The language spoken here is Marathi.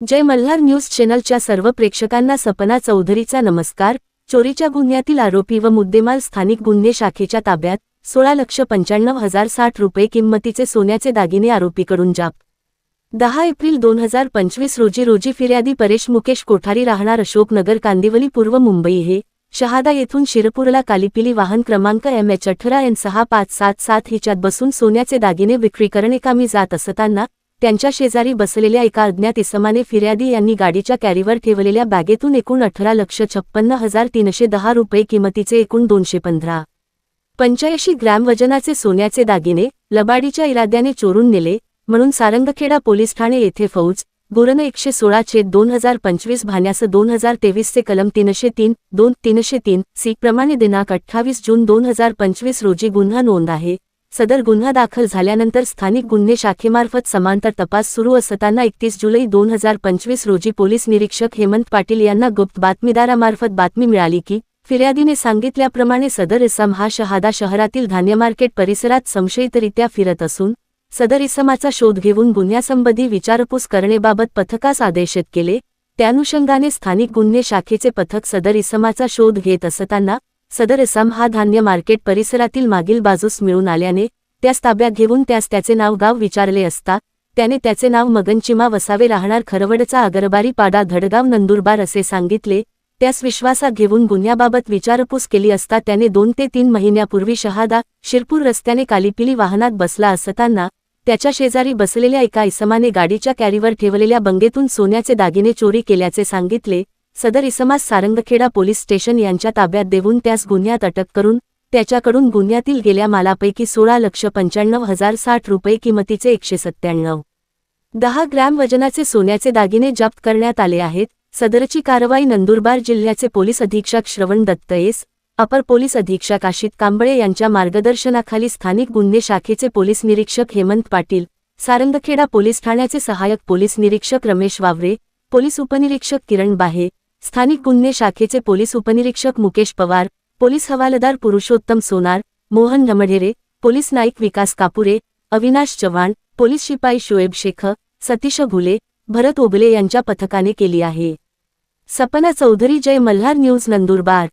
जय मल्हार न्यूज चॅनलच्या सर्व प्रेक्षकांना सपना चौधरीचा नमस्कार. चोरीच्या गुन्ह्यातील आरोपी व मुद्देमाल स्थानिक गुन्हे शाखेच्या ताब्यात सोळा लक्ष पंच्याण्णव हजार साठ रुपये किंमतीचे सोन्याचे दागिने आरोपीकडून जाप दहा एप्रिल दोन हजार पंचवीस रोजी रोजी फिर्यादी परेश मुकेश कोठारी राहणार अशोकनगर कांदिवली पूर्व मुंबई हे शहादा येथून शिरपूरला कालिपिली वाहन क्रमांक एम एच अठरा एन सहा पाच सात सात हिच्यात बसून सोन्याचे दागिने विक्री करणेकामी जात असताना त्यांच्या शेजारी बसलेल्या एका अज्ञात इसमाने फिर्यादी यांनी गाडीच्या कॅरीवर ठेवलेल्या बॅगेतून एकूण अठरा लक्ष छप्पन्न हजार तीनशे दहा रुपये किमतीचे एकूण दोनशे पंधरा पंच्याऐंशी ग्रॅम वजनाचे सोन्याचे दागिने लबाडीच्या इराद्याने चोरून नेले म्हणून सारंगखेडा पोलीस ठाणे येथे फौज गुरन एकशे सोळा छेद दोन हजार पंचवीस भान्यास दोन हजार तेवीसचे कलम तीनशे तीन दोन तीनशे तीन सी प्रमाणे दिनांक अठ्ठावीस जून दोन हजार पंचवीस रोजी गुन्हा नोंद आहे. सदर गुन्हा दाखल झाल्यानंतर स्थानिक गुन्हे शाखेमार्फत समांतर तपास सुरू असताना एकतीस जुलै दोन हजार पंचवीस रोजी पोलीस निरीक्षक हेमंत पाटील यांना गुप्त बातमीदारामार्फत बातमी मिळाली की फिर्यादीने सांगितल्याप्रमाणे सदर इसम हा शहादा शहरातील धान्य मार्केट परिसरात संशयितरित्या फिरत असून सदर इसमाचा शोध घेऊन गुन्ह्यासंबंधी विचारपूस करणेबाबत पथकास आदेशित केले त्यानुषंगाने स्थानिक गुन्हे शाखेचे पथक सदर इसमाचा शोध घेत असताना सदर असाम हा धान्य मार्केट परिसरातील मागील बाजूस मिळून आल्याने त्यास ताब्यात घेऊन त्यास त्याचे नाव गाव विचारले असता त्याने त्याचे नाव मगनचिमा वसावे राहणार खरवडचा अगरबारी पाडा धडगाव नंदुरबार असे सांगितले त्यास विश्वासात घेऊन गुन्ह्याबाबत विचारपूस केली असता त्याने दोन ते तीन महिन्यापूर्वी शहादा शिरपूर रस्त्याने कालिपिली वाहनात बसला असताना त्याच्या शेजारी बसलेल्या एका इसमाने गाडीच्या कॅरीवर ठेवलेल्या बंगेतून सोन्याचे दागिने चोरी केल्याचे सांगितले सदर इसमास सारंगखेडा पोलीस स्टेशन यांच्या ताब्यात देऊन त्यास गुन्ह्यात अटक करून त्याच्याकडून गुन्ह्यातील गेल्या मालापैकी सोळा लक्ष पंच्याण्णव हजार साठ रुपये किमतीचे एकशे सत्त्याण्णव. दहा ग्रॅम वजनाचे सोन्याचे दागिने जप्त करण्यात आले आहेत. सदरची कारवाई नंदुरबार जिल्ह्याचे पोलीस अधीक्षक श्रवण दत्तयेस अपर पोलीस अधीक्षक आशित कांबळे यांच्या मार्गदर्शनाखाली स्थानिक गुन्हे शाखेचे पोलीस निरीक्षक हेमंत पाटील सारंगखेडा पोलीस ठाण्याचे सहाय्यक पोलीस निरीक्षक रमेश वावरे पोलीस उपनिरीक्षक किरण बाहे स्थानिक गुन्हे शाखेचे पोलीस उपनिरीक्षक मुकेश पवार पोलीस हवालदार पुरुषोत्तम सोनार मोहन नमढेरे पोलीस नाईक विकास कापुरे अविनाश चव्हाण पोलीस शिपाई शोएब शेख सतीश घुले भरत ओबले यांच्या पथकाने केली आहे. सपना चौधरी जय मल्हार न्यूज नंदुरबार.